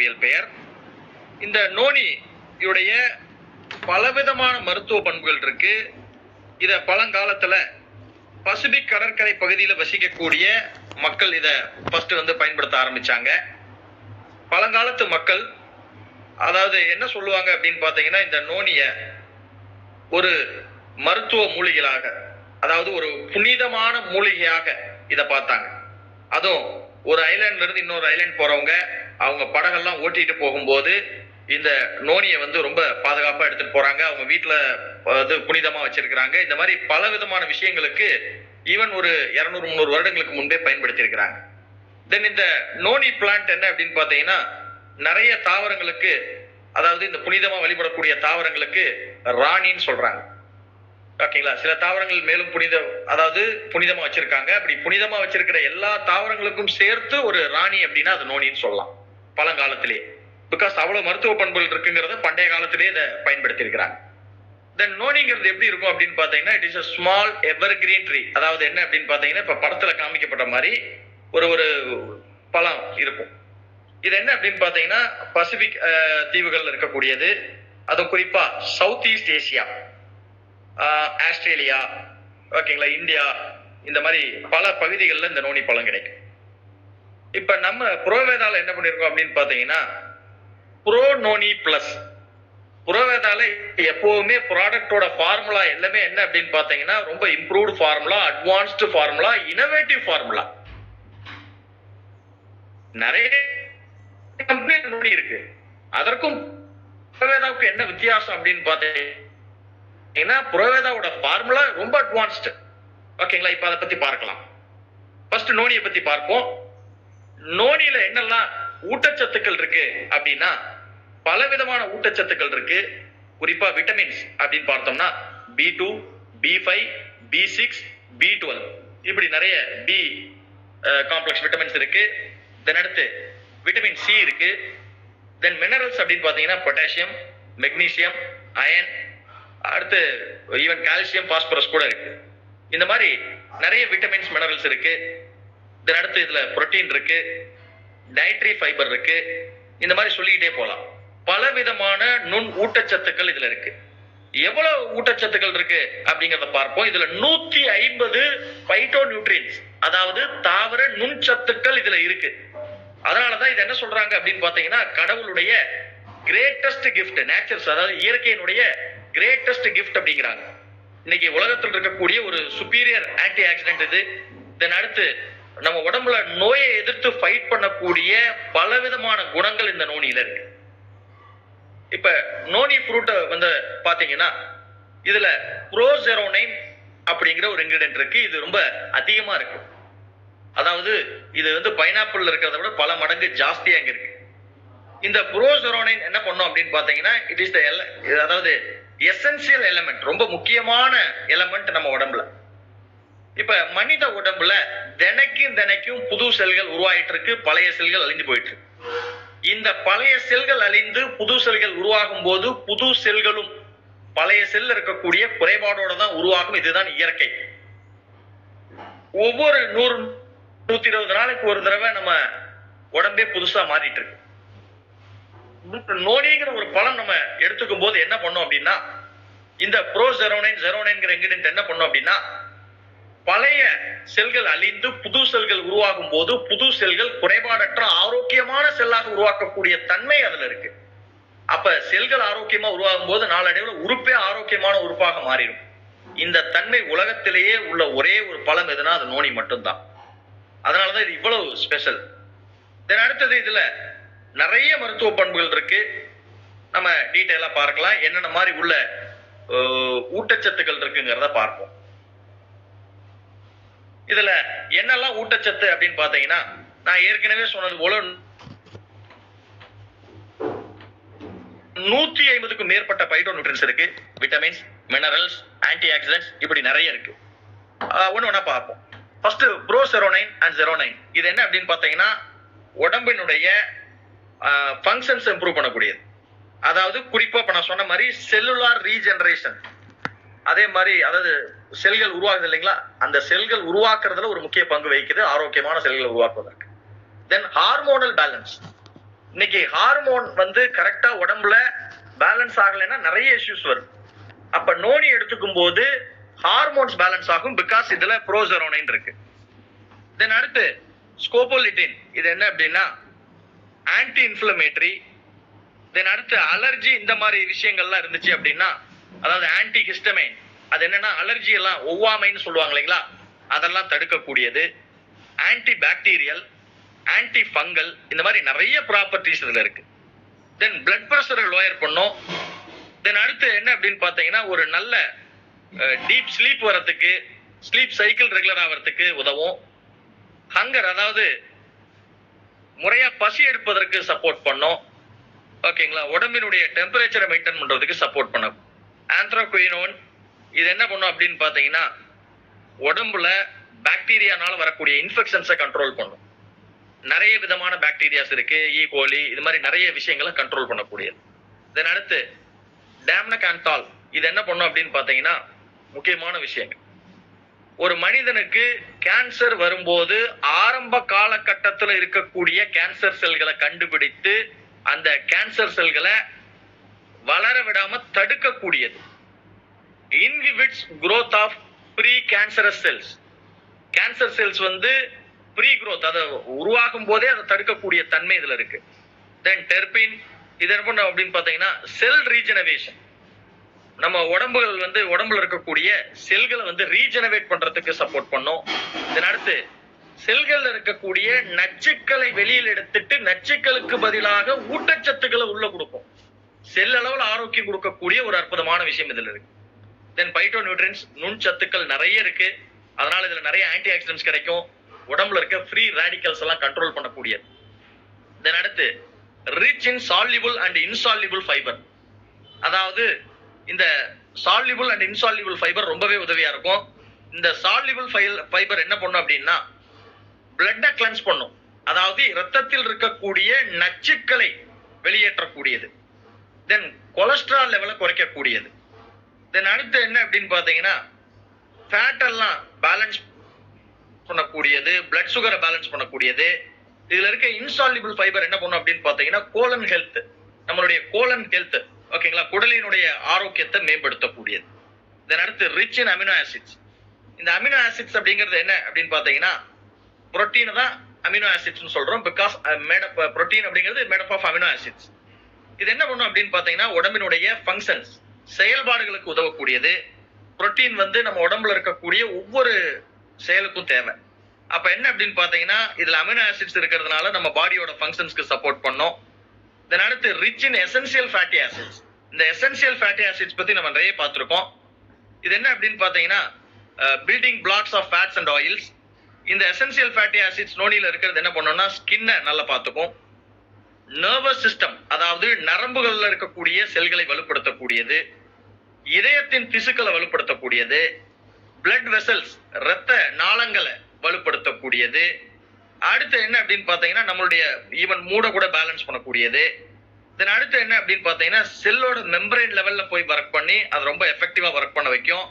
அறிவியல் பெயர். இந்த நோனியுடைய பலவிதமான மருத்துவ பண்புகள் இருக்கு. இத பழங்காலத்துல பசிபிக் கடற்கரை பகுதியில் வசிக்கக்கூடிய மக்கள் இத ஃபர்ஸ்ட் வந்து பயன்படுத்த ஆரம்பிச்சாங்க. பழங்காலத்து மக்கள் அதாவது என்ன சொல்லுவாங்க அப்படின்னு பாத்தீங்கன்னா இந்த நோனிய ஒரு மருத்துவ மூலிகையாக அதாவது ஒரு புனிதமான மூலிகையாக இத பார்த்தாங்க. அதுவும் ஒரு ஐலாண்ட்ல இருந்து இன்னொரு ஐலாண்ட் போறவங்க அவங்க படகெல்லாம் ஓட்டிட்டு போகும்போது இந்த நோனியை வந்து ரொம்ப பாதுகாப்பாக எடுத்துட்டு போறாங்க. அவங்க வீட்டில் வந்து புனிதமாக வச்சிருக்கிறாங்க. இந்த மாதிரி பல விதமான விஷயங்களுக்கு ஈவன் ஒரு இரநூறு முந்நூறு வருடங்களுக்கு முன்பே பயன்படுத்தி இருக்கிறாங்க தென் இந்த நோனி பிளான்ட் என்ன அப்படின்னு பார்த்தீங்கன்னா நிறைய தாவரங்களுக்கு அதாவது இந்த புனிதமாக வழிபடக்கூடிய தாவரங்களுக்கு ராணின்னு சொல்றாங்க. ஓகேங்களா? சில தாவரங்கள் மேலும் புனித அதாவது புனிதமா வச்சிருக்காங்க. அப்படி புனிதமா வச்சிருக்கிற எல்லா தாவரங்களுக்கும் சேர்த்து ஒரு ராணி அப்படின்னா அது நோனின்னு சொல்லலாம். பழங்காலத்திலே. பிகாஸ் அவ்வளவு மருத்துவ பண்புகள் இருக்குங்கிறத பண்டைய காலத்திலே இதை பயன்படுத்தி இருக்கிறாங்க தென் நோனிங்கிறது எப்படி இருக்கும் அப்படின்னு பாத்தீங்கன்னா it is a small evergreen tree அதாவது என்ன அப்படின்னு பாத்தீங்கன்னா இப்ப படத்துல காமிக்கப்பட்ட மாதிரி ஒரு ஒரு பழம் இருக்கும். இது என்ன அப்படின்னு பாத்தீங்கன்னா பசிபிக் தீவுகளில் இருக்கக்கூடியது. அதுவும் குறிப்பா சவுத் ஈஸ்ட் ஏசியா ஆஸ்திரேலியா ஓகேங்களா இந்தியா இந்த மாதிரி பல பகுதிகளில் இந்த நோனி பழம் கிடைக்கும். இப்ப நம்ம புரோவேதால என்ன பண்ணிருக்கோம் அப்படின்னு பாத்தீங்கன்னா ப்ரோ நோனி பிளஸ் புரோவேதால எப்பவுமே ப்ராடக்டோட ஃபார்முலா எல்லாமே என்ன அப்படின்னு பாத்தீங்கன்னா ரொம்ப improved formula advanced formula innovative formula நிறைய கம்பெனி நோனி இருக்கு. அதற்கும் புரோவேதாவுக்கு என்ன வித்தியாசம் அப்படின்னு பாத்தீங்கன்னா ஏன்னா புரோவேதாவோட ஃபார்முலா ரொம்ப அட்வான்ஸ்டு ஓகேங்களா? இப்ப அதை பத்தி பார்க்கலாம். ஃபர்ஸ்ட் நோனியை பத்தி பார்ப்போம். நோனியில என்னெல்லாம் ஊட்டச்சத்துக்கள் இருக்கு அப்படின்னா பல விதமான ஊட்டச்சத்துக்கள் இருக்கு. குறிப்பா விட்டமின்ஸ் அப்படின்னு பார்த்தோம்னா B two B five B six B twelve இப்படி நிறைய பி காம்ப்ளெக்ஸ் விட்டமின்ஸ் இருக்கு. தென் அடுத்து விட்டமின் சி இருக்கு. தென் மினரல்ஸ் அப்படின்னு பார்த்தீங்கன்னா பொட்டாசியம் மெக்னீசியம் அயன் அடுத்து ஈவன் கால்சியம் பாஸ்பரஸ் கூட இருக்கு. இந்த மாதிரி நிறைய விட்டமின்ஸ் மினரல்ஸ் இருக்கு. தென் அடுத்து இதுல புரோட்டீன் இருக்கு டயட்ரி ஃபைபர் இருக்கு இந்த மாதிரி சொல்லிக்கிட்டே போகலாம் பல விதமான நுண் ஊட்டச்சத்துக்கள் இதுல இருக்கு. எவ்வளவு ஊட்டச்சத்துக்கள் இருக்கு அப்படிங்கறத பார்ப்போம். இதுல நூத்தி ஐம்பது பைட்டோ நியூட்ரியன்ஸ் அதாவது தாவர நுண்சத்துக்கள் இதுல இருக்கு. அதனாலதான் இது என்ன சொல்றாங்க அப்படின்னு பாத்தீங்கன்னா கடவுளுடைய கிரேட்டஸ்ட் கிஃப்ட் நேச்சர்ஸ் அதாவது இயற்கையினுடைய கிரேட்டஸ்ட் கிஃப்ட் அப்படிங்கிறாங்க. இன்னைக்கு உலகத்தில் இருக்கக்கூடிய ஒரு சுப்பீரியர் ஆன்டி ஆக்சிடென்ட் இது. தென் அடுத்து நம்ம உடம்புல நோயை எதிர்த்து ஃபைட் பண்ணக்கூடிய பலவிதமான குணங்கள் இந்த நோனியில இருக்கு. இப்ப நோனி ஃப்ரூட்டை வந்து பாத்தீங்கன்னா இதுல புரோசெரோனைன் அப்படிங்கிற ஒரு இன்கிரீடியன்ட் இருக்கு. இது ரொம்ப அதிகமா இருக்கு. அதாவது இது வந்து பைனாப்பிள் இருக்கிறத விட பல மடங்கு ஜாஸ்தியா இங்க இருக்கு. இந்த புரோசெரோனைன் என்ன பண்ணும் அப்படின்னு பாத்தீங்கன்னா இட் இஸ் த அதாவது எசென்சியல் எலமெண்ட் ரொம்ப முக்கியமான எலமெண்ட் நம்ம உடம்புல. இப்ப மனித உடம்புல தினைக்கும் தினைக்கும் புது செல்கள் உருவாயிட்டு இருக்கு பழைய செல்கள் அழிஞ்சு போயிட்டு. இருக்கு இந்த பழைய செல்கள் அழிந்து புது செல்கள் உருவாகும் போது புது செல்களும் பழைய செல் இருக்கக்கூடிய குறைபாடோட தான் உருவாகும். இதுதான் இயற்கை. ஒவ்வொரு நூறு நூத்தி இருபது நாளைக்கு ஒரு தடவை நம்ம உடம்பே புதுசா மாறிட்டு இருக்கு நோனிங்கிற ஒரு பழம் நம்ம எடுத்துக்கும் போது என்ன பண்ணோம் அப்படின்னா இந்த ப்ரோ ஜெரோனைன் ஜெரோனைன்கிற என்ன பண்ணோம் அப்படின்னா பழைய செல்கள் அழிந்து புது செல்கள் உருவாகும் போது புது செல்கள் குறைபாடற்ற ஆரோக்கியமான செல்லாக உருவாக்கக்கூடிய தன்மை அதுல இருக்கு. அப்ப செல்கள் ஆரோக்கியமா உருவாகும் போது நாளடைவில் உறுப்பே ஆரோக்கியமான உறுப்பாக மாறிடும். இந்த தன்மை உலகத்திலேயே உள்ள ஒரே ஒரு பழம் எதுனா அது நோனி மட்டும்தான். அதனாலதான் இது இவ்வளவு ஸ்பெஷல் தென் அடுத்தது இதுல நிறைய மருத்துவ பண்புகள் இருக்கு. நம்ம டீட்டெயிலா பார்க்கலாம். என்னென்ன மாதிரி உள்ள ஊட்டச்சத்துக்கள் இருக்குங்கிறத பார்ப்போம். இதுல என்னெல்லாம் ஊட்டச்சத்து அப்படின்னு பாத்தீங்கன்னா நான் ஏற்கனவே சொன்னது போல நூத்தி ஐம்பதுக்கும் மேற்பட்ட பைட்டோ நியூட்ரன்ஸ் இருக்கு. விட்டமின்ஸ் மினரல்ஸ் ஆன்டி ஆக்சிடென்ட்ஸ் இப்படி நிறைய இருக்கு. ஒன்று ஒன்றா பார்ப்போம். ஃபர்ஸ்ட் ப்ரோசெரோனைன் அண்ட் ஜெரோனைன் இது என்ன அப்படின்னு பாத்தீங்கன்னா உடம்பினுடைய ஃபங்க்ஷன்ஸ் இம்ப்ரூவ் பண்ணக்கூடியது. அதாவது குறிப்பா இப்ப நான் சொன்ன மாதிரி செல்லுலார் ரீஜெனரேஷன் அதே மாதிரி அதாவது செல்கள் உருவாகுது இல்லைங்களா? அந்த செல்கள் உருவாக்குறதுல ஒரு முக்கிய பங்கு வகிக்குது ஆரோக்கியமான செல்களை உருவாக்குவதற்கு. தென் ஹார்மோனல் பேலன்ஸ் இன்னைக்கு ஹார்மோன் வந்து கரெக்டா உடம்புல பேலன்ஸ் ஆகலைன்னா நிறைய இஷ்யூஸ் வரும். அப்ப நோனி எடுத்துக்கும் போது ஹார்மோன்ஸ் பேலன்ஸ் ஆகும் பிகாஸ் இதுல ப்ரோசரோனைன் இருக்கு. தென் அடுத்து ஸ்கோபோலிட்டின் இது என்ன அப்படின்னா ஆன்டி இன்ஃபிளமேட்டரி தென் அடுத்து அலர்ஜி இந்த மாதிரி விஷயங்கள்லாம் இருந்துச்சு அப்படின்னா அதாவது ஆன்டி ஹிஸ்டமைன் அது என்னன்னா அலர்ஜி எல்லாம் ஒவ்வாமைன்னு சொல்லுவாங்க இல்லைங்களா? அதெல்லாம் தடுக்கக்கூடியது. ஆன்டி பாக்டீரியல் ஆன்டி ஃபங்கல் இந்த மாதிரி நிறைய ப்ராப்பர்ட்டிஸ் இதுல இருக்கு. தென் பிளட் ப்ரெஷரை லோயர் பண்ணும். தென் அடுத்து என்ன அப்படின்னு பார்த்தீங்கன்னா ஒரு நல்ல டீப் ஸ்லீப் வரத்துக்கு ஸ்லீப் சைக்கிள் ரெகுலர் ஆகிறதுக்கு உதவும். ஹங்கர் அதாவது முறையா பசி எடுப்பதற்கு சப்போர்ட் பண்ணும். ஓகேங்களா உடம்பினுடைய டெம்பரேச்சரை மெயின்டைன் பண்றதுக்கு சப்போர்ட் பண்ணும் ஆந்த்ரோகுயினோன் இது என்ன பண்ணும் அப்படின்னு பார்த்தீங்கன்னா உடம்புல பாக்டீரியானால வரக்கூடிய இன்ஃபெக்ஷன்ஸை கண்ட்ரோல் பண்ணும். நிறைய விதமான பாக்டீரியாஸ் இருக்கு e. ஈ கோலி இது மாதிரி நிறைய விஷயங்களை கண்ட்ரோல் பண்ணக்கூடியது. தென் அடுத்து டேம்னகான்டால் இது என்ன பண்ணும் அப்படின்னு பார்த்தீங்கன்னா முக்கியமான விஷயங்கள். ஒரு மனிதனுக்கு கேன்சர் வரும்போது ஆரம்ப காலகட்டத்தில் இருக்கக்கூடிய கேன்சர் செல்களை கண்டுபிடித்து அந்த கேன்சர் செல்களை வளர விடாம தடுக்கக்கூடியது. Inhibits growth of pre cancerous cells cancer cells வந்து ப்ரீ growth அதை உருவாகும் போதே அதை தடுக்கக்கூடிய தன்மை இதுல இருக்கு. தென் டெர்பின் இது என்ன பண்ணும் அப்படின்னு பார்த்தீங்கன்னா செல் ரீஜெனவேஷன் நம்ம உடம்புகள் வந்து உடம்புல இருக்கக்கூடிய செல்களை வந்து ரீஜெனவேட் பண்றதுக்கு சப்போர்ட் பண்ணும். இதன் அடுத்து செல்கள்ல இருக்கக்கூடிய நச்சுக்களை வெளியில் எடுத்துட்டு நச்சுக்களுக்கு பதிலாக ஊட்டச்சத்துக்களை உள்ள கொடுக்கும். செல் அளவில் ஆரோக்கியம் கொடுக்கக்கூடிய ஒரு அற்புதமான விஷயம் இதுல இருக்கு. தென் பைட்டோ நியூட்ரியன்ஸ் நுண்சத்துக்கள் நிறைய இருக்கு. அதனால இதுல நிறைய ஆன்டி ஆக்சிடென்ட்ஸ் கிடைக்கும். உடம்புல இருக்க ஃப்ரீ ரேடிக்கல்ஸ் எல்லாம் கண்ட்ரோல் பண்ணக்கூடியது. தென் அடுத்து rich in soluble and insoluble fibre அதாவது இந்த சால்யூபிள் அண்ட் இன்சால்யூபிள் ஃபைபர் ரொம்பவே உதவியா இருக்கும். இந்த சால்யூபிள் ஃபைபர் என்ன பண்ணும் அப்படின்னா பிளட்டை கிளென்ஸ் பண்ணும். அதாவது ரத்தத்தில் இருக்கக்கூடிய நச்சுக்களை வெளியேற்றக்கூடியது. தென் கொலஸ்ட்ரால் லெவலை குறைக்கக்கூடியது. தென் அடுத்து என்ன அப்படின்னு பார்த்தீங்கன்னா ஃபேட் எல்லாம் பேலன்ஸ் பண்ணக்கூடியது பிளட் சுகரை பேலன்ஸ் பண்ணக்கூடியது. இதுல இருக்க இன்சால்யூபிள் ஃபைபர் என்ன பண்ணும் அப்படின்னு பார்த்தீங்கன்னா கோலன் ஹெல்த் நம்மளுடைய கோலன் ஹெல்த் ஓகேங்களா குடலினுடைய ஆரோக்கியத்தை மேம்படுத்தக்கூடியது. தென் அடுத்து ரிச் இன் அமினோ ஆசிட்ஸ் இந்த அமினோ ஆசிட்ஸ் அப்படிங்கிறது என்ன அப்படின்னு பார்த்தீங்கன்னா புரோட்டீனை தான் அமினோ ஆசிட்ஸ்னு சொல்றோம் பிகாஸ் மேடப் புரோட்டீன் அப்படிங்கிறது made up of amino acids இது என்ன பண்ணும் அப்படின்னு பார்த்தீங்கன்னா உடம்பினுடைய ஃபங்க்ஷன்ஸ் செயல்பாடுகளுக்கு உதவக்கூடியது. புரோட்டீன் வந்து நம்ம உடம்புல இருக்கக்கூடிய ஒவ்வொரு செயலுக்கும் தேவை. அப்ப என்ன அப்படின்னு பார்த்தீங்கன்னா இதுல அமினோ ஆசிட்ஸ் இருக்கிறதுனால நம்ம பாடியோட ஃபங்க்ஷன்ஸ்க்கு சப்போர்ட் பண்ணோம். தென் அடுத்து rich in essential fatty acids இந்த எசென்சியல் ஃபேட்டி ஆசிட்ஸ் பத்தி நம்ம நிறைய பார்த்துருக்கோம். இது என்ன அப்படின்னு பார்த்தீங்கன்னா building blocks of fats and oils இந்த எசென்சியல் ஃபேட்டி ஆசிட்ஸ் நோனியில் இருக்கிறது என்ன பண்ணோம்னா ஸ்கின்னை நல்லா பார்த்துக்கும். நர்வஸ் சிஸ்டம் அதாவது நரம்புகளில் இருக்கக்கூடிய செல்களை வலுப்படுத்தக்கூடியது. இதயத்தின் திசுக்களை வலுப்படுத்தக்கூடியது பிளட் வெசல்ஸ் ரத்த நாளங்களை வலுப்படுத்தக்கூடியது. அடுத்து என்ன அப்படின்னு பார்த்தீங்கன்னா நம்மளுடைய ஈவன் மூட கூட பேலன்ஸ் பண்ணக்கூடியது. தென் அடுத்து என்ன அப்படின்னு பார்த்தீங்கன்னா செல்லோட மெம்பரைன் லெவல்ல போய் ஒர்க் பண்ணி அது ரொம்ப எஃபெக்டிவா ஒர்க் பண்ண வைக்கும்.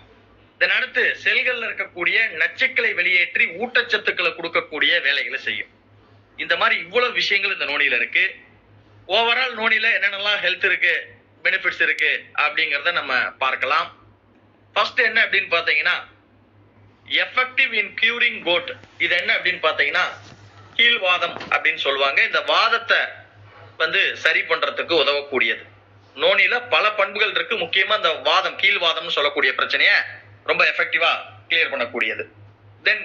தென் அடுத்து செல்கள்ல இருக்கக்கூடிய நச்சுக்களை வெளியேற்றி ஊட்டச்சத்துக்களை கொடுக்கக்கூடிய வேலைகளை செய்யும். இந்த மாதிரி இவ்வளவு விஷயங்கள் இந்த நோனியில இருக்கு. ஓவரால் நோனியில என்னென்னலாம் ஹெல்த் இருக்கு? பெனிஃபிட்ஸ் இருக்கு அப்படிங்கிறத நம்ம பார்க்கலாம். ஃபர்ஸ்ட் என்ன அப்படின்னு பார்த்தீங்கன்னா எஃபெக்டிவ் இன் கியூரிங் கோட் இது என்ன அப்படின்னு பார்த்தீங்கன்னா கீழ்வாதம் அப்படின்னு சொல்லுவாங்க. இந்த வாதத்தை வந்து சரி பண்றதுக்கு உதவக்கூடியது. நோனில பல பண்புகள் இருக்கு. முக்கியமா இந்த வாதம் கீழ்வாதம்னு சொல்லக்கூடிய பிரச்சனைய ரொம்ப எஃபெக்டிவா கிளியர் பண்ணக்கூடியது. தென்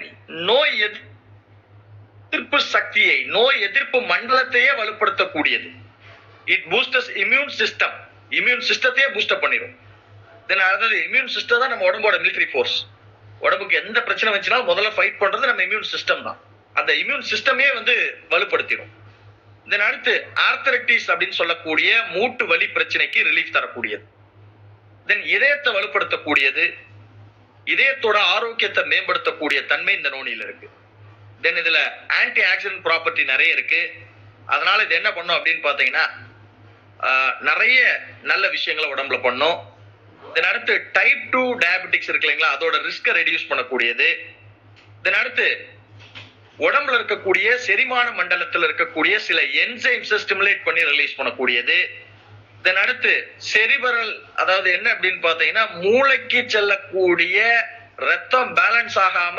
நோய் எதிர்ப்பு சக்தியை நோய் எதிர்ப்பு மண்டலத்தையே வலுப்படுத்தக்கூடியது. It boosts immune system immune சிஸ்டத்தையே boost up பண்ணிடும் தென் அதாவது இம்யூன் சிஸ்டம் தான் நம்ம உடம்போட மிலிட்டரி ஃபோர்ஸ் உடம்புக்கு எந்த பிரச்சனை வந்துச்சுனாலும் முதல்ல ஃபைட் பண்றது நம்ம இம்யூன் சிஸ்டம் தான். அந்த இம்யூன் சிஸ்டமே வந்து வலுப்படுத்திடும் தென் அடுத்து ஆர்த்தரைட்டிஸ் அப்படின்னு சொல்லக்கூடிய மூட்டு வலி பிரச்சனைக்கு ரிலீஃப் தரக்கூடியது. தென் இதயத்தை வலுப்படுத்தக்கூடியது இதயத்தோட ஆரோக்கியத்தை மேம்படுத்தக்கூடிய தன்மை இந்த நோனியில இருக்கு. தென் இதுல ஆன்டி ஆக்சிடென்ட் ப்ராப்பர்ட்டி நிறைய இருக்கு. அதனால இது என்ன பண்ணும் அப்படின்னு பாத்தீங்கன்னா நிறைய நல்ல விஷயங்களை உடம்புல பண்ணும். தென் அடுத்து டைப் டூ டயபெட்டிக்ஸ் இருக்கு இல்லைங்களா அதோட ரிஸ்கை ரெடியூஸ் பண்ணக்கூடியது. தென் அடுத்து உடம்புல இருக்கக்கூடிய செரிமான மண்டலத்தில் இருக்கக்கூடிய சில என்சைம்ஸை ஸ்டிமுலேட் பண்ணி ரிலீஸ் பண்ணக்கூடியது. தென் அடுத்து செரிபரல் அதாவது என்ன அப்படின்னு பார்த்தீங்கன்னா மூளைக்கு செல்லக்கூடிய ரத்தம் பேலன்ஸ் ஆகாம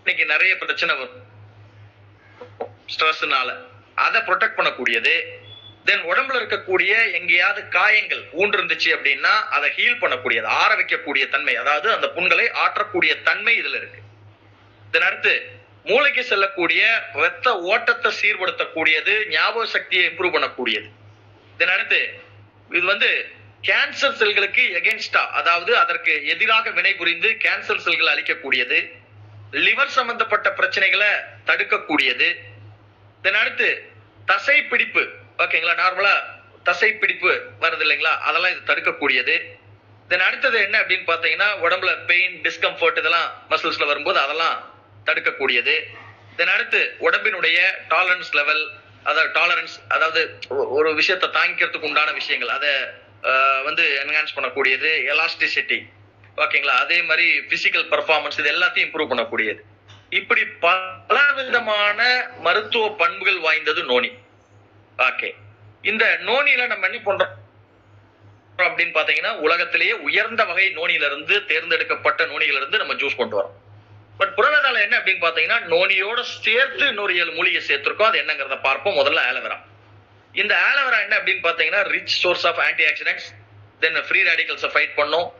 இன்னைக்கு நிறைய பிரச்சனை வரும். ஸ்ட்ரெஸ்னால அதை ப்ரொடெக்ட் பண்ணக்கூடியது. தென் உடம்புல இருக்கக்கூடிய எங்கேயாவது காயங்கள் ஊண்டு இருந்துச்சு அப்படின்னா அதை ஹீல் பண்ணக்கூடியது ஆற வைக்கக்கூடிய தன்மை அதாவது அந்த புண்களை ஆற்றக்கூடிய தன்மை இதுல இருக்கு. தென் அடுத்து மூளைக்கு செல்லக்கூடிய ரத்த ஓட்டத்தை சீர்படுத்தக்கூடியது ஞாபக சக்தியை இம்ப்ரூவ் பண்ணக்கூடியது. தென் அடுத்து இது வந்து கேன்சர் செல்களுக்கு எகென்ஸ்டா அதாவது அதற்கு எதிராக வினை புரிந்து கேன்சர் செல்கள் அழிக்கக்கூடியது லிவர் சம்பந்தப்பட்ட பிரச்சனைகளை தடுக்கக்கூடியது. தென் அடுத்து தசை பிடிப்பு ஓகேங்களா நார்மலா தசை பிடிப்பு வருது இல்லைங்களா அதெல்லாம் இது தடுக்கக்கூடியது. தென் அடுத்தது என்ன அப்படின்னு பாத்தீங்கன்னா உடம்புல பெயின் டிஸ்கம்ஃபர்ட் இதெல்லாம் மசில்ஸ்ல வரும்போது அதெல்லாம் தடுக்கக்கூடியது. தென் அடுத்து உடம்பினுடைய டாலரன்ஸ் லெவல் அதாவது டாலரன்ஸ் அதாவது ஒரு விஷயத்தை தாங்கிக்கிறதுக்கு உண்டான விஷயங்கள் அதை வந்து என்ஹான்ஸ் பண்ணக்கூடியது. எலாஸ்டிசிட்டி ஓகேங்களா? அதே மாதிரி பிசிக்கல் பர்ஃபார்மன்ஸ் இது எல்லாத்தையும் இம்ப்ரூவ் பண்ணக்கூடியது. இப்படி பல விதமான மருத்துவ பண்புகள் வாய்ந்தது நோனி. ஓகே இந்த நோனியில நம்ம என்ன பண்றோம்? அப்படின்னு பாத்தீங்கன்னா உலகத்திலேயே உயர்ந்த வகை நோனியில இருந்து தேர்ந்தெடுக்கப்பட்ட நோனியில இருந்து நம்ம ஜூஸ் கொண்டு வரோம். பட் புரவேதால என்ன அப்படின்னு பாத்தீங்கன்னா நோனியோட சேர்த்து இன்னொரு ஏழு மூலிகை சேர்த்திருக்கோம். அது என்னங்கிறத பார்ப்போம். முதல்ல ஆலோவேரா இந்த ஆலோவேரா என்ன அப்படின்னு பாத்தீங்கன்னா rich source of antioxidants then free ரேடிகல்ஸை fight பண்ணும்.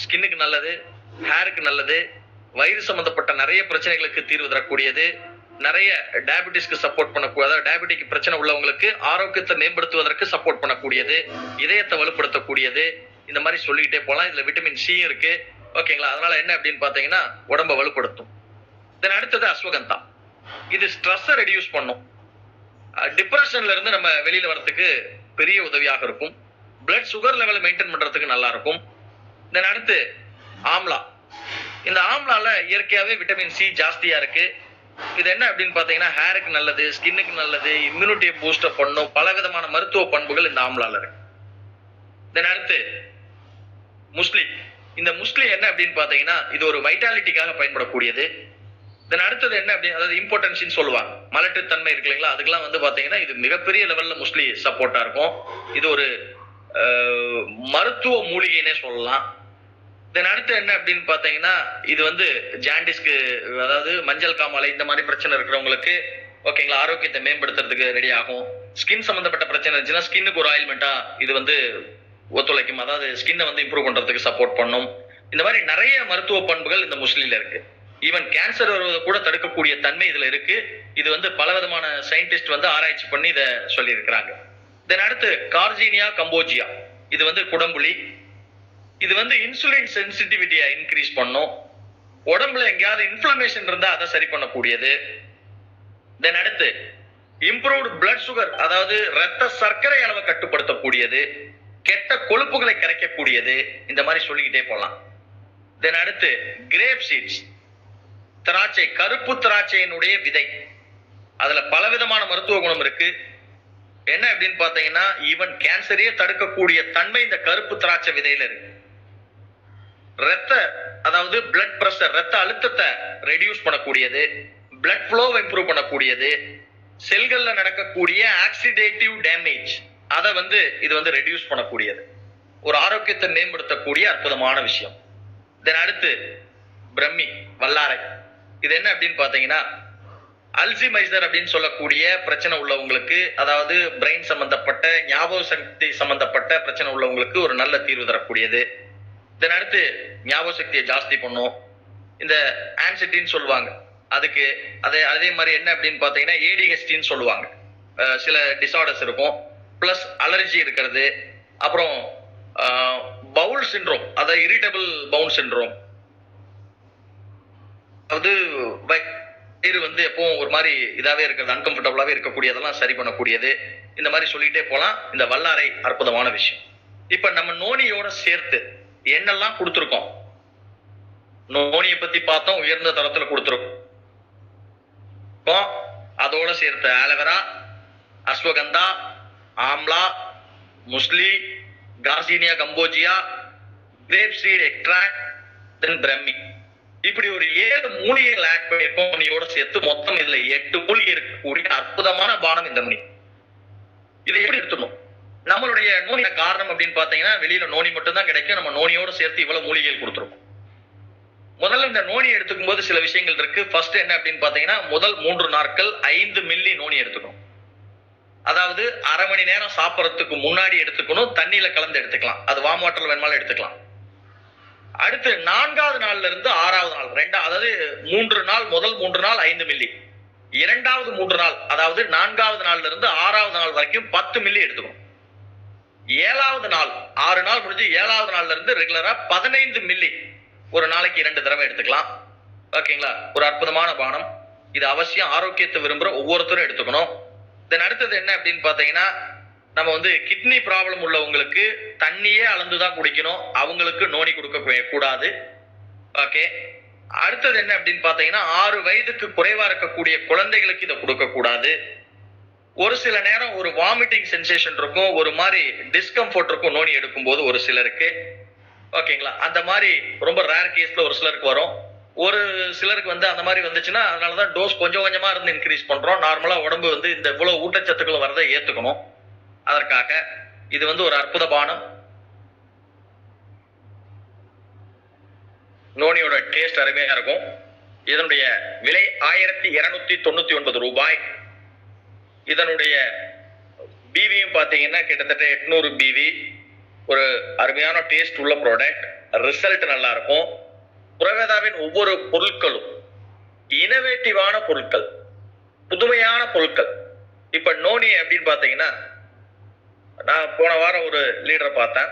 ஸ்கின்னுக்கு நல்லது ஹேருக்கு நல்லது வயிறு சம்பந்தப்பட்ட நிறைய பிரச்சனைகளுக்கு தீர்வு தரக்கூடியது. நிறைய டயபிட்டிஸ்க்கு சப்போர்ட் பண்ணக்கூடிய அதாவது டயபிட்டிக் பிரச்சனை உள்ளவங்களுக்கு ஆரோக்கியத்தை மேம்படுத்துவதற்கு சப்போர்ட் பண்ணக்கூடியது இதயத்தை வலுப்படுத்தக்கூடியது இந்த மாதிரி சொல்லிக்கிட்டே போகலாம். இதுல விட்டமின் சி இருக்கு. ஓகேங்களா அதனால என்ன அப்படின்னு பாத்தீங்கன்னா உடம்ப வலுப்படுத்தும். தென் அடுத்தது அஸ்வகந்தா. இது ஸ்ட்ரெஸ்ஸை ரெடியூஸ் பண்ணும். டிப்ரெஷன்ல இருந்து நம்ம வெளியில வரதுக்கு பெரிய உதவியாக இருக்கும். பிளட் சுகர் லெவலை மெயின்டைன் பண்றதுக்கு நல்லா இருக்கும். தென் அடுத்து ஆம்லா. இந்த ஆம்லால இயற்கையாவே விட்டமின் சி ஜாஸ்தியா இருக்கு. இது என்ன அப்படின்னு பார்த்தீங்கன்னா ஹேருக்கு நல்லது ஸ்கின்னுக்கு நல்லது இம்யூனிட்டியை பூஸ்டப் பண்ணும் பல விதமான மருத்துவ பண்புகள் இந்த ஆம்லால இருக்கு. தென் அடுத்து முஸ்லி. இந்த முஸ்லி என்ன அப்படின்னு பார்த்தீங்கன்னா இது ஒரு வைட்டாலிட்டிக்காக பயன்படக்கூடியது. தென் அடுத்தது என்ன அப்படின்னு அதாவது இம்பார்ட்டன்ஸ்னு சொல்லுவாங்க. மலட்டுத்தன்மை இருக்கு இல்லைங்களா? அதுக்கெல்லாம் வந்து பார்த்தீங்கன்னா இது மிகப்பெரிய லெவல்ல முஸ்லி சப்போர்ட்டாக இருக்கும். இது ஒரு மருத்துவ மூலிகைன்னே சொல்லலாம். தென் அடுத்து என்ன அப்படின்னு பாத்தீங்கன்னா இது வந்து ஜாண்டிஸ்க்கு அதாவது மஞ்சள் காமாலை இந்த மாதிரி பிரச்சனை இருக்கிறவங்களுக்கு ஓகேங்களா ஆரோக்கியத்தை மேம்படுத்துறதுக்கு ரெடி ஆகும். ஸ்கின் சம்பந்தப்பட்ட பிரச்சனை இருந்துச்சுன்னா ஸ்கின்னுக்கு ஒரு ஆயில்மெண்டா இது வந்து ஒத்துழைக்கும். அதாவது ஸ்கின்னை வந்து இம்ப்ரூவ் பண்றதுக்கு சப்போர்ட் பண்ணும். இந்த மாதிரி நிறைய மருத்துவ பண்புகள் இந்த முஸ்லில இருக்கு. ஈவன் கேன்சர் வருவதை கூட தடுக்கக்கூடிய தன்மை இதுல இருக்கு. இது வந்து பல விதமான சயின்டிஸ்ட் வந்து ஆராய்ச்சி பண்ணி இதை சொல்லி இருக்கிறாங்க தென் அடுத்து கார்ஜீனியா கம்போஜியா. இது வந்து குடம்புலி இது வந்து இன்சுலின் சென்சிட்டிவிட்டியை இன்க்ரீஸ் பண்ணும். உடம்புல எங்கேயாவது இன்ஃப்ளமேஷன் இருந்தா அதை சரி பண்ணக்கூடியது. தென் அடுத்து இம்ப்ரூவ்டு பிளட் சுகர் அதாவது ரத்த சர்க்கரை அளவை கட்டுப்படுத்தக்கூடியது. கெட்ட கொழுப்புகளை கரைக்கக்கூடியது. இந்த மாதிரி சொல்லிக்கிட்டே போகலாம் தென் அடுத்து கிரேப் சீட்ஸ் திராட்சை கருப்பு திராட்சையினுடைய விதை. அதுல பலவிதமான மருத்துவ குணம் இருக்கு. என்ன அப்படின்னு பாத்தீங்கன்னா ஈவன் கேன்சரையே தடுக்கக்கூடிய தன்மை இந்த கருப்பு திராட்சை விதையில இருக்கு. ரத்த அதாவது பிளட் பிரஷர் ரத்த அழுத்தத்தை ரெடியூஸ் பண்ணக்கூடியது பிளட் ஃப்ளோவை இம்ப்ரூவ் பண்ணக்கூடியது செல்கள்ல நடக்கக்கூடிய ஆக்சிடேட்டிவ் டேமேஜ் அதை வந்து இது வந்து ரெடியூஸ் பண்ணக்கூடியது. ஒரு ஆரோக்கியத்தை மேம்படுத்தக்கூடிய அற்புதமான விஷயம். தென் அடுத்து பிரம்மி வல்லாரை. இது என்ன அப்படின்னு பாத்தீங்கன்னா அல்சிமைசர் அப்படின்னு சொல்லக்கூடிய பிரச்சனை உள்ளவங்களுக்கு அதாவது பிரெயின் சம்பந்தப்பட்ட ஞாபக சக்தி சம்பந்தப்பட்ட பிரச்சனை உள்ளவங்களுக்கு ஒரு நல்ல தீர்வு தரக்கூடியது. இதன் அடுத்து ஞாபக சக்தியை ஜாஸ்தி பண்ணும். இந்த ஆன்சிட்டின்னு சொல்லுவாங்க. அதுக்கு அதே அதே மாதிரி என்ன அப்படின்னு பார்த்தீங்கன்னா ஏடிஹெச்டின்னு சொல்லுவாங்க. சில டிசார்டர்ஸ் இருக்கும். ப்ளஸ் அலர்ஜி இருக்கிறது. அப்புறம் பவுல் சின்ரோம் அதாவது இரிட்டபிள் பவுல் சின்ரோம் அதாவது வயிறு வந்து எப்பவும் ஒரு மாதிரி இதாகவே இருக்கிறது. அன்கம்ஃபர்டபுளாகவே இருக்கக்கூடியதெல்லாம் சரி பண்ணக்கூடியது. இந்த மாதிரி சொல்லிட்டே போகலாம் இந்த வல்லாரை அற்புதமான விஷயம். இப்போ நம்ம நோனியோட சேர்த்து என்னெல்லாம் கொடுத்துருக்கோம்? நோனியை பத்தி பார்த்தோம் உயர்ந்த தரத்துல கொடுத்துருக்கோம். அதோட சேர்த்த aloe vera ashwagandha amla musli garcinia cambogia grape seed extract then brahmi. இப்படி ஒரு ஏழு மூலிகைகள் ஆட் பண்ணியிருக்கோம். மணியோட சேர்த்து மொத்தம் இதுல எட்டு மூலிகை இருக்கக்கூடிய அற்புதமான பானம் இந்த மணி. இதை எப்படி எடுத்துக்கணும் நம்மளுடைய நோனி காரணம் அப்படின்னு பாத்தீங்கன்னா வெளியில நோனி மட்டும் தான் கிடைக்கும். நம்ம நோனியோட சேர்த்து இவ்வளவு மூலிகைகள் கொடுத்துருக்கோம். முதல்ல இந்த நோனி எடுத்துக்கும் போது சில விஷயங்கள் இருக்கு. ஃபர்ஸ்ட் என்ன அப்படின்னு பாத்தீங்கன்னா முதல் மூன்று நாட்கள் ஐந்து மில்லி நோனி எடுத்துக்கணும். அதாவது அரை மணி நேரம் சாப்பிட்றதுக்கு முன்னாடி எடுத்துக்கணும் தண்ணியில கலந்து எடுத்துக்கலாம். அது வாம் வாட்டர்ல வேணுமாலும் எடுத்துக்கலாம். அடுத்து நான்காவது நாள்ல இருந்து ஆறாவது நாள் ரெண்டா அதாவது மூன்று நாள் முதல் மூன்று நாள் ஐந்து மில்லி இரண்டாவது மூன்று நாள் அதாவது நான்காவது நாள்ல இருந்து ஆறாவது நாள் வரைக்கும் பத்து மில்லி எடுத்துக்கணும். ஏழாவது நாள் ஆறு நாள் முடிஞ்சு ஏழாவது நாள்ல இருந்து ரெகுலரா பதினைந்து மில்லி ஒரு நாளைக்கு இரண்டு தடவை எடுத்துக்கலாம். ஓகேங்களா ஒரு அற்புதமான பானம். இது அவசியம் ஆரோக்கியத்தை விரும்புகிற ஒவ்வொருத்தரும் எடுத்துக்கணும். தென் அடுத்தது என்ன அப்படின்னு பார்த்தீங்கன்னா நம்ம வந்து கிட்னி ப்ராப்ளம் உள்ளவங்களுக்கு தண்ணியே அளந்துதான் குடிக்கணும். அவங்களுக்கு நோனி கொடுக்க கூடாது. ஓகே அடுத்தது என்ன அப்படின்னு பார்த்தீங்கன்னா ஆறு வயதுக்கு குறைவா இருக்கக்கூடிய குழந்தைகளுக்கு இதை கொடுக்க கூடாது ஒரு சில நேரம் ஒரு வாமிட்டிங் சென்சேஷன் இருக்கும் ஒரு மாதிரி டிஸ்கம்ஃபர்ட் இருக்கும் நோனி எடுக்கும் போது ஒரு சிலருக்கு. ஓகேங்களா? அந்த மாதிரி ரொம்ப ரேர் கேஸ்ல ஒரு சிலருக்கு வரும். ஒரு சிலருக்கு வந்து அந்த மாதிரி வந்துச்சுன்னா அதனாலதான் டோஸ் கொஞ்சம் கொஞ்சமா இருந்து இன்க்ரீஸ் பண்றோம். நார்மலா உடம்பு வந்து இந்த இவ்வளவு ஊட்டச்சத்துக்கள் வரதை ஏத்துக்கணும். அதற்காக இது வந்து ஒரு அற்புத பானம். நோனியோட டேஸ்ட் அருமையா இருக்கும். இதனுடைய விலை ஆயிரத்தி இருநூத்தி தொண்ணூத்தி ஒன்பது ரூபாய். இதனுடைய பிவியும் பார்த்தீங்கன்னா கிட்டத்தட்ட எட்நூறு பிவி ஒரு அருமையான டேஸ்ட் உள்ள ப்ராடக்ட் ரிசல்ட் நல்லா இருக்கும் புரவேதாவின் ஒவ்வொரு பொருட்களும் இனோவேட்டிவான பொருட்கள் புதுமையான பொருட்கள். இப்ப நோனி அப்படின்னு பார்த்தீங்கன்னா நான் போன வாரம் ஒரு லீடரை பார்த்தேன்.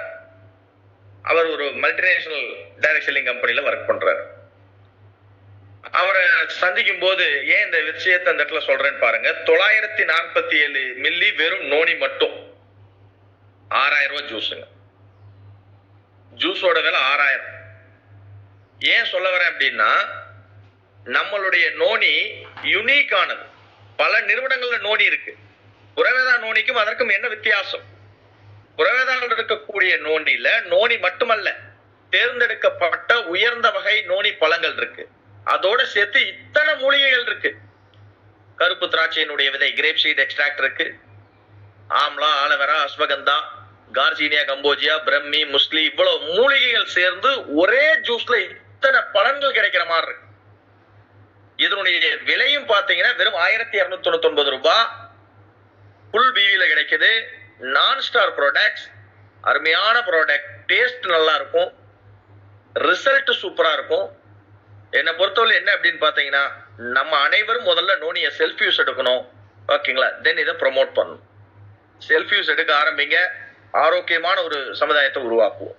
அவர் ஒரு மல்டிநேஷனல் டைரக்ட் செல்லிங் ஒர்க் பண்ணுறாரு அவரை சந்திக்கும் போது ஏன் இந்த விஷயத்தை அந்த இடத்துல சொல்றேன்னு பாருங்க. தொள்ளாயிரத்தி நாற்பத்தி ஏழு மில்லி வெறும் நோனி மட்டும். ஆறாயிரம் ரூபாய் ஜூஸுங்க. ஜூஸோட விலை ஆறாயிரம். ஏன் சொல்ல வரேன் அப்படின்னா நம்மளுடைய நோனி யுனிக்கானது பல நிறுவனங்கள்ல நோனி இருக்கு. புரவேதா நோனிக்கும் அதற்கும் என்ன வித்தியாசம்? புரவேதாவில் இருக்கக்கூடிய நோனில நோனி மட்டுமல்ல தேர்ந்தெடுக்கப்பட்ட உயர்ந்த வகை நோனி பழங்கள் இருக்கு. அதோட சேர்த்து இத்தனை மூலிகைகள் இருக்கு. கருப்பு திராட்சையினுடைய விதை கிரேப் சீட் எக்ஸ்ட்ராக்ட் இருக்கு. Amla aloe vera ashwagandha garcinia cambogia brahmi musli இவ்வளவு மூலிகைகள் சேர்ந்து ஒரே ஜூஸ்ல இத்தனை பலன்கள் கிடைக்கிற மாதிரி இருக்கு. இதனுடைய விலையும் பாத்தீங்கன்னா வெறும் ஆயிரத்தி இருநூத்தி தொண்ணூத்தி ஒன்பது ரூபாய் ஃபுல் பிவியில கிடைக்குது. நான் ஸ்டார் ப்ராடக்ட்ஸ் அருமையான ப்ராடக்ட் டேஸ்ட் நல்லா இருக்கும். ரிசல்ட் சூப்பரா இருக்கும். என்னை பொறுத்தவரை என்ன அப்படின்னு பாத்தீங்கன்னா நம்ம அனைவரும் முதல்ல நோனியை செல்ஃப் யூஸ் எடுக்கணும் ஓகேங்களா தென் இதை ப்ரொமோட் பண்ணணும். செல்ஃப் யூஸ் எடுக்க ஆரம்பிங்க. ஆரோக்கியமான ஒரு சமுதாயத்தை உருவாக்குவோம்.